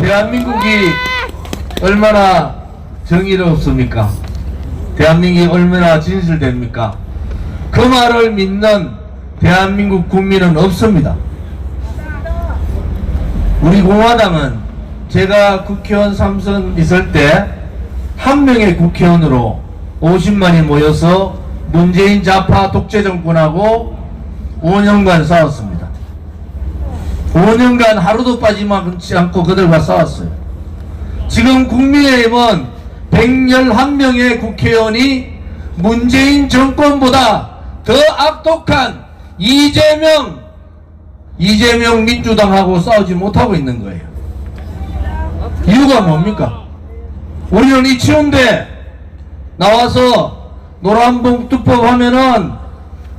대한민국이 얼마나 정의롭습니까? 대한민국이 얼마나 진실됩니까? 그 말을 믿는 대한민국 국민은 없습니다. 우리 공화당은 제가 국회의원 삼선 있을 때 한 명의 국회의원으로 50만이 모여서 문재인 좌파 독재 정권하고 5년간 싸웠습니다. 5년간 하루도 빠지지 않고 그들과 싸웠어요. 지금 국민의힘은 111명의 국회의원이 문재인 정권보다 더 악독한 이재명, 이재명 민주당하고 싸우지 못하고 있는 거예요. 이유가 뭡니까? 우리는 이 치운데 나와서 노란봉 투법 하면은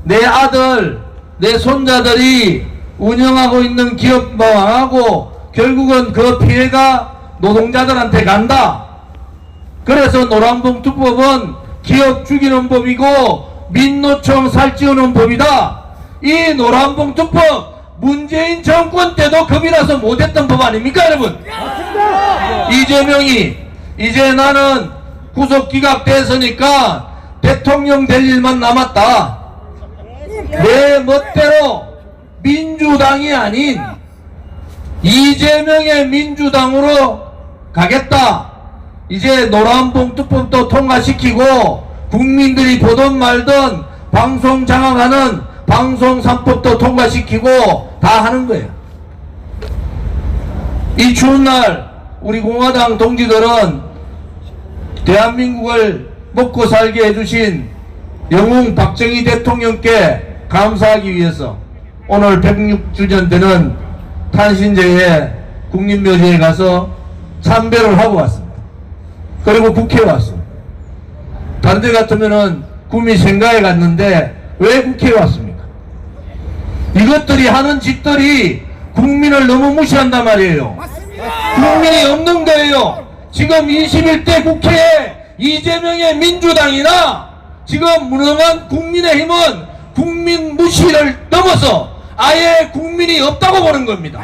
내 아들, 내 손자들이 운영하고 있는 기업 망하고 결국은 그 피해가 노동자들한테 간다. 그래서 노란봉투법은 기업 죽이는 법이고 민노총 살찌우는 법이다. 이 노란봉투법 문재인 정권 때도 겁이 나서 못했던 법 아닙니까 여러분? 이재명이 이제 나는 구속 기각됐으니까 대통령 될 일만 남았다. 내 멋대로 민주당이 아닌 이재명의 민주당으로 가겠다. 이제 노란봉투법도 통과시키고 국민들이 보던 말던 방송 장악하는 방송 3법도 통과시키고 다 하는 거예요. 이 추운 날 우리 공화당 동지들은 대한민국을 먹고 살게 해주신 영웅 박정희 대통령께 감사하기 위해서 오늘 106주년 되는 탄신제에 국립묘지에 가서 참배를 하고 왔습니다. 그리고 국회에 왔습니다. 다른 데 같으면은 국민 생가에 갔는데 왜 국회에 왔습니까? 이것들이 하는 짓들이 국민을 너무 무시한단 말이에요. 국민이 없는 거예요. 지금 21대 국회에 이재명의 민주당이나 지금 무능한 국민의힘은 국민 무시를 넘어서 아예 국민이 없다고 보는 겁니다.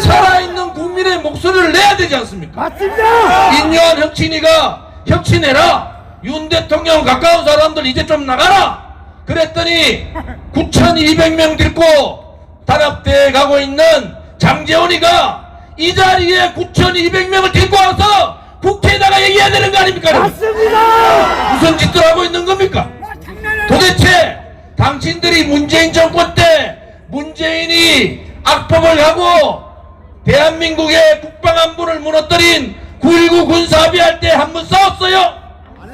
살아있는 국민의 목소리를 내야 되지 않습니까? 맞습니다. 인요한 혁신이가 혁신해라. 윤 대통령 가까운 사람들 이제 좀 나가라. 그랬더니 9,200명 데리고 단합대에 가고 있는 장재원이가 이 자리에 9,200명을 데리고 와서 국회에다가 얘기해야 되는 거 아닙니까? 맞습니다. 무슨 짓들 하고 있는 겁니까? 도대체 당신들이 문재인 정권 때 문재인이 악법을 하고 대한민국의 국방안보를 무너뜨린 9.19 군사합의할 때 한 번 싸웠어요?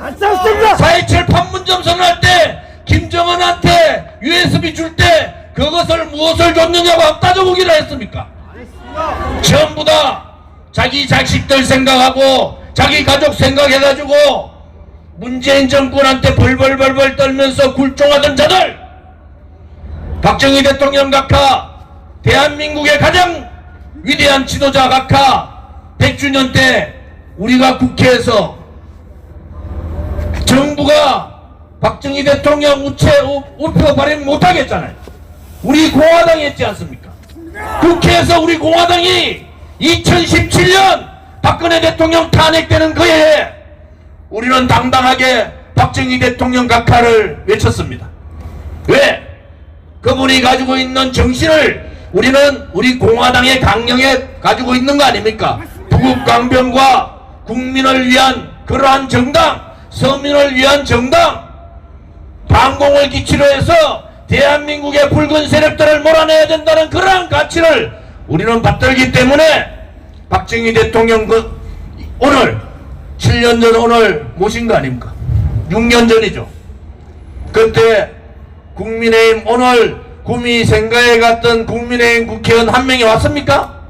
안 싸웠습니다. 4.27 판문점 선언할 때 김정은한테 USB 줄 때 그것을 무엇을 줬느냐고 한번 따져보기로 했습니까? 전부 다 자기 자식들 생각하고 자기 가족 생각해가지고 문재인 정권한테 벌벌벌벌 떨면서 굴종하던 자들 박정희 대통령 각하 대한민국의 가장 위대한 지도자 각하 100주년 때 우리가 국회에서 정부가 박정희 대통령 우체 우- 우표 발행 못하겠잖아요. 우리 공화당이 했지 않습니까? 국회에서 우리 공화당이 2017년 박근혜 대통령 탄핵되는 그 해에 우리는 당당하게 박정희 대통령 각하를 외쳤습니다. 왜? 그분이 가지고 있는 정신을 우리는 우리 공화당의 강령에 가지고 있는 거 아닙니까? 부국강병과 국민을 위한 그러한 정당, 서민을 위한 정당, 반공을 기치로 해서 대한민국의 붉은 세력들을 몰아내야 된다는 그러한 가치를 우리는 받들기 때문에 박정희 대통령 그 오늘 7년 전 오늘 모신 거 아닙니까? 6년 전이죠. 그때 국민의힘 오늘 구미 생가에 갔던 국민의힘 국회의원 한 명이 왔습니까?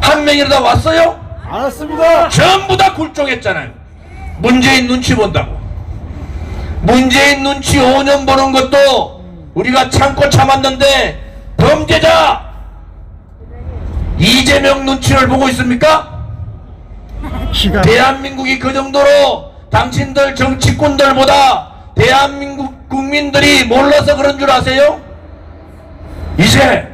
한 명이라도 왔어요? 안 왔습니다. 전부 다 굴종했잖아요. 문재인 눈치 본다고. 문재인 눈치 5년 보는 것도 우리가 참고 참았는데 범죄자 이재명 눈치를 보고 있습니까? 대한민국이 그 정도로 당신들 정치꾼들보다 대한민국 국민들이 몰라서 그런 줄 아세요? 이제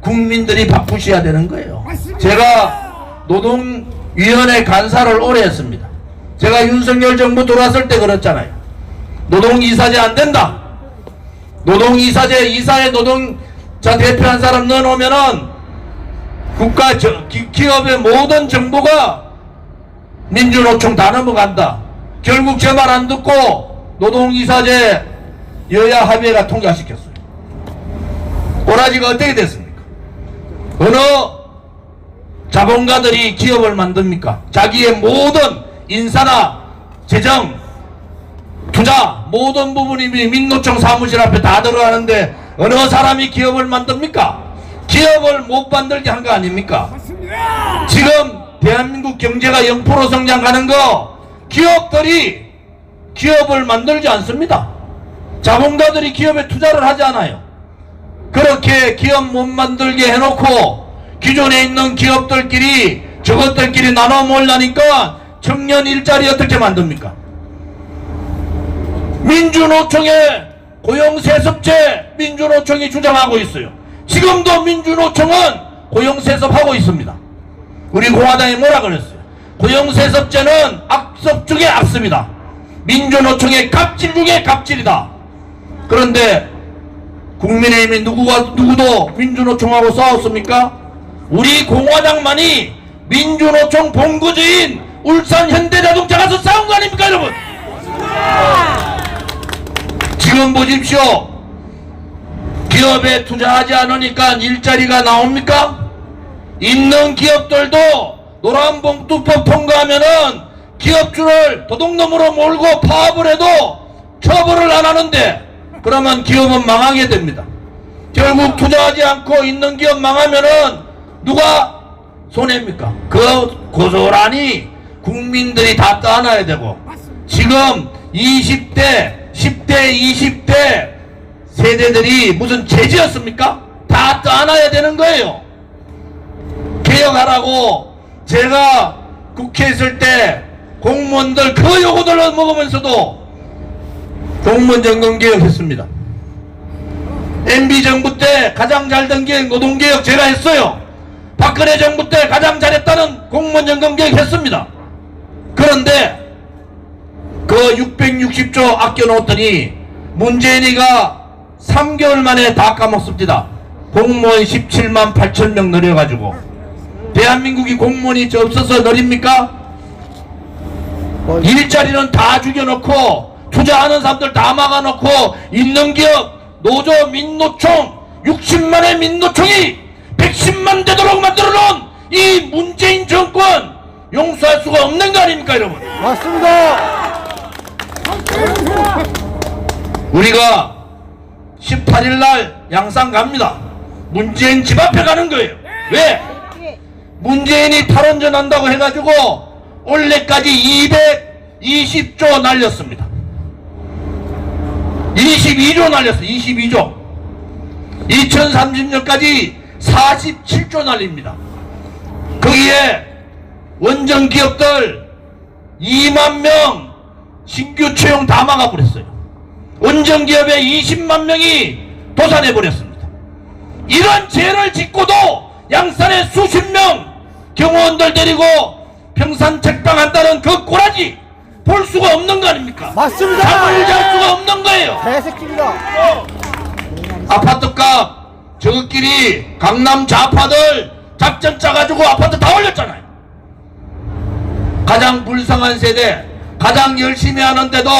국민들이 바쁘셔야 되는 거예요. 제가 노동위원회 간사를 오래 했습니다. 제가 윤석열 정부 들어왔을 때 그랬잖아요. 노동이사제 안 된다. 노동이사제 이사회 노동자 대표 한 사람 넣어놓으면은 국가 저, 기, 기업의 모든 정보가 민주노총 다 넘어간다. 결국 제 말 안 듣고 노동이사제 여야 합의회가 통과시켰어요. 꼬라지가 어떻게 됐습니까? 어느 자본가들이 기업을 만듭니까? 자기의 모든 인사나 재정, 투자 모든 부분이 민노총 사무실 앞에 다 들어가는데 어느 사람이 기업을 만듭니까? 기업을 못 만들게 한 거 아닙니까? 지금 대한민국 경제가 0% 성장하는 거 기업들이 기업을 만들지 않습니다. 자본가들이 기업에 투자를 하지 않아요. 그렇게 기업 못 만들게 해놓고 기존에 있는 기업들끼리 저것들끼리 나눠 몰라니까 청년 일자리 어떻게 만듭니까? 민주노총의 고용세습제 민주노총이 주장하고 있어요. 지금도 민주노총은 고용세습하고 있습니다. 우리 공화당이 뭐라 그랬어요? 고용세습제는 악습 중에 악습니다. 민주노총의 갑질 중에 갑질이다. 그런데 국민의힘이 누구가 누구도 민주노총하고 싸웠습니까? 우리 공화당만이 민주노총 본구주인 울산 현대자동차 가서 싸운 거 아닙니까 여러분? 지금 보십시오. 기업에 투자하지 않으니까 일자리가 나옵니까? 있는 기업들도 노란봉투법 통과하면은 기업주를 도둑놈으로 몰고 파업을 해도 처벌을 안 하는데 그러면 기업은 망하게 됩니다. 결국 투자하지 않고 있는 기업 망하면은 누가 손해입니까? 그 고스란히 국민들이 다 떠안아야 되고 지금 20대, 10대, 20대 세대들이 무슨 죄지었습니까? 다 떠안아야 되는 거예요. 개혁하라고 제가 국회에 있을 때 공무원들 그 요구들을 먹으면서도 공무원 연금 개혁 했습니다. MB 정부 때 가장 잘 된 게 노동개혁 제가 했어요. 박근혜 정부 때 가장 잘했다는 공무원 연금 개혁 했습니다. 그런데 그 660조 아껴놓았더니 문재인이가 3개월 만에 다 까먹습니다. 공무원 17만 8천 명 늘려가지고 대한민국이 공무원이 저 없어서 느립니까? 일자리는 다 죽여놓고 투자하는 사람들 다 막아놓고 있는 기업 노조 민노총 60만의 민노총이 110만 되도록 만들어 놓은 이 문재인 정권 용서할 수가 없는 거 아닙니까 여러분 맞습니다. 우리가 18일 날 양산 갑니다 문재인 집 앞에 가는 거예요 왜? 문재인이 탈원전 한다고 해가지고 올해까지 220조 날렸습니다. 22조 날렸어요. 22조. 2030년까지 47조 날립니다. 거기에 원전 기업들 2만 명 신규 채용 다 막아버렸어요. 원전 기업에 20만 명이 도산해 버렸습니다. 이런 죄를 짓고도 양산에 수십 명 경호원들 데리고 평산 책방한다는 그 꼬라지 볼 수가 없는 거 아닙니까? 맞습니다. 잠을 잘 수가 없는 거예요. 개새끼입니다. 아파트값 저것끼리 강남 좌파들 작전 짜가지고 아파트 다 올렸잖아요. 가장 불쌍한 세대, 가장 열심히 하는데도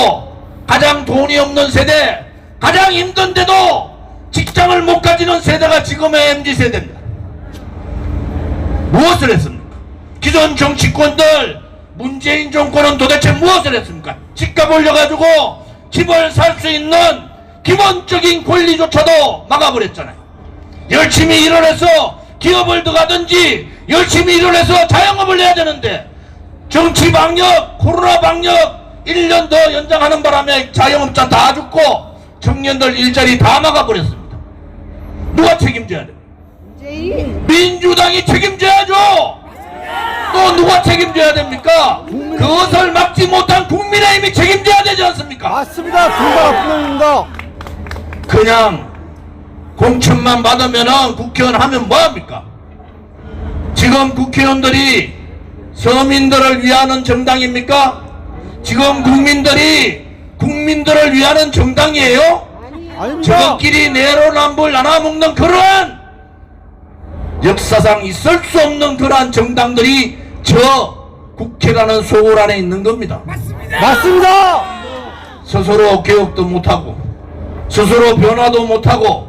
가장 돈이 없는 세대, 가장 힘든데도 직장을 못 가지는 세대가 지금의 MZ 세대입니다. 무엇을 했습니까? 기존 정치권들 문재인 정권은 도대체 무엇을 했습니까? 집값 올려가지고 집을 살 수 있는 기본적인 권리조차도 막아버렸잖아요. 열심히 일을 해서 기업을 들어가든지 열심히 일을 해서 자영업을 해야 되는데 정치 방역, 코로나 방역 1년 더 연장하는 바람에 자영업자 다 죽고 청년들 일자리 다 막아버렸습니다. 누가 책임져야 돼요? 민주당이 책임져야죠. 또 누가 책임져야 됩니까? 그것을 막지 못한 국민의힘이 책임져야 되지 않습니까? 맞습니다. 분발 없습니다. 그냥 공천만 받으면은 국회의원 하면 뭐합니까? 지금 국회의원들이 서민들을 위하는 정당입니까? 지금 국민들이 국민들을 위하는 정당이에요? 아닙니다. 저것끼리 내로남불 나눠먹는 그러한 역사상 있을 수 없는 그러한 정당들이 저 국회라는 소굴 안에 있는 겁니다. 맞습니다. 스스로 개혁도 못하고 스스로 변화도 못하고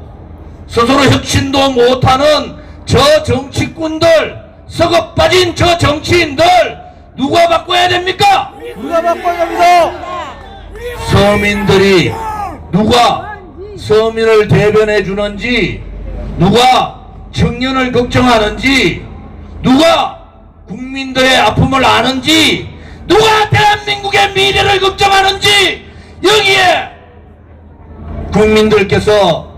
스스로 혁신도 못하는 저 정치꾼들 썩어 빠진 저 정치인들 누가 바꿔야 됩니까? 누가 바꿔야 됩니다. 서민들이 누가 서민을 대변해 주는지 누가 청년을 걱정하는지 누가 국민들의 아픔을 아는지 누가 대한민국의 미래를 걱정하는지 여기에 국민들께서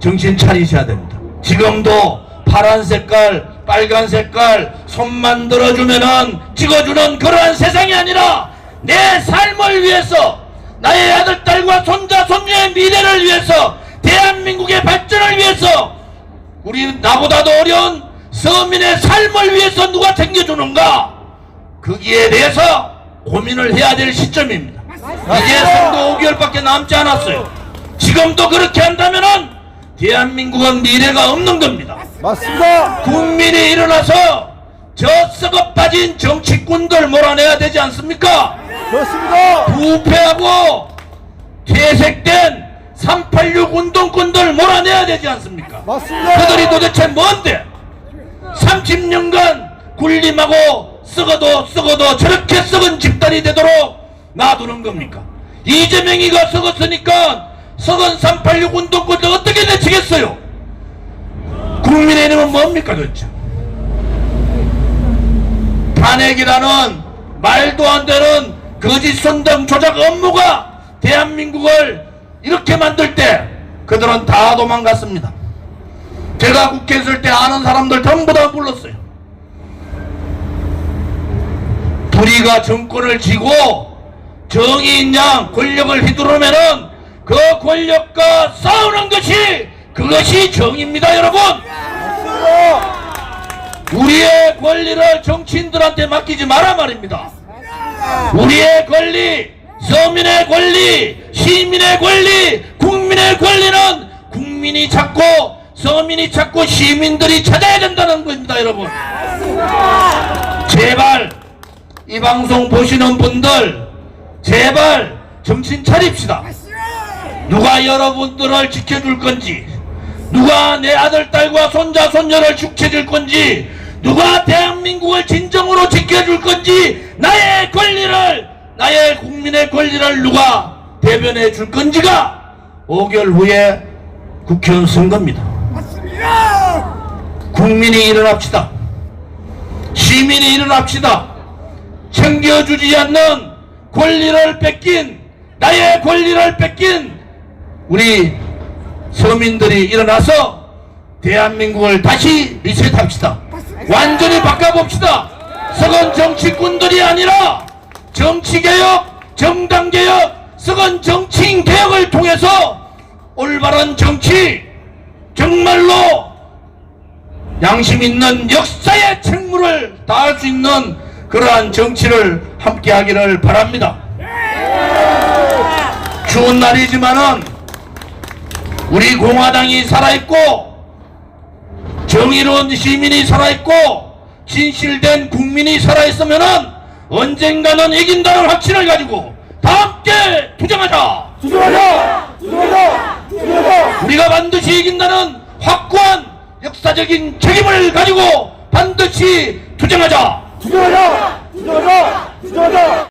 정신 차리셔야 됩니다. 지금도 파란 색깔, 빨간 색깔 손만 들어주면은 찍어주는 그러한 세상이 아니라 내 삶을 위해서 나의 아들, 딸과 손자, 손녀의 미래를 위해서 대한민국의 발전을 위해서 우리 나보다도 어려운 서민의 삶을 위해서 누가 챙겨주는가 거기에 대해서 고민을 해야 될 시점입니다. 이제 선거 5개월밖에 남지 않았어요. 지금도 그렇게 한다면은 대한민국은 미래가 없는 겁니다. 맞습니다. 국민이 일어나서 저 썩어 빠진 정치꾼들 몰아내야 되지 않습니까? 그렇습니다. 부패하고 퇴색된 386 운동꾼들 몰아내야 되지 않습니까? 맞습니다. 그들이 도대체 뭔데? 30년간 군림하고 썩어도 썩어도 저렇게 썩은 집단이 되도록 놔두는 겁니까? 이재명이가 썩었으니까 썩은 386 운동권들 어떻게 내치겠어요? 국민의힘은 뭡니까 도대체? 탄핵이라는 말도 안 되는 거짓 선동 조작 업무가 대한민국을 이렇게 만들 때 그들은 다 도망갔습니다. 제가 국회 있을 때 아는 사람들 전부 다 불렀어요. 불의가 정권을 쥐고 정의인 양 권력을 휘두르면은 그 권력과 싸우는 것이 그것이 정의입니다, 여러분. 우리의 권리를 정치인들한테 맡기지 마라 말입니다. 우리의 권리, 서민의 권리, 시민의 권리, 국민의 권리는 국민이 찾고 서민이 찾고 시민들이 찾아야 된다는 겁니다, 여러분. 제발 이 방송 보시는 분들 제발 정신 차립시다. 누가 여러분들을 지켜줄 건지 누가 내 아들 딸과 손자 손녀를 지켜줄 건지 누가 대한민국을 진정으로 지켜줄 건지 나의 권리를 나의 국민의 권리를 누가 대변해 줄 건지가 5개월 후에 국회의원 선거입니다. 국민이 일어납시다. 시민이 일어납시다. 챙겨주지 않는 권리를 뺏긴 나의 권리를 뺏긴 우리 서민들이 일어나서 대한민국을 다시 리셋합시다. 완전히 바꿔봅시다. 썩은 정치꾼들이 아니라 정치개혁, 정당개혁, 썩은 정치인 개혁을 통해서 올바른 정치, 정말로 양심 있는 역사의 책무를 다할 수 있는 그러한 정치를 함께 하기를 바랍니다. 추운 날이지만은 우리 공화당이 살아있고 정의로운 시민이 살아있고 진실된 국민이 살아있으면은 언젠가는 이긴다는 확신을 가지고 다 함께 투쟁하자. 주저하자. 주저하자. 우리가 반드시 이긴다는 확고한 역사적인 책임을 가지고 반드시 투쟁하자. 주저하자. 주저하자. 주저하자.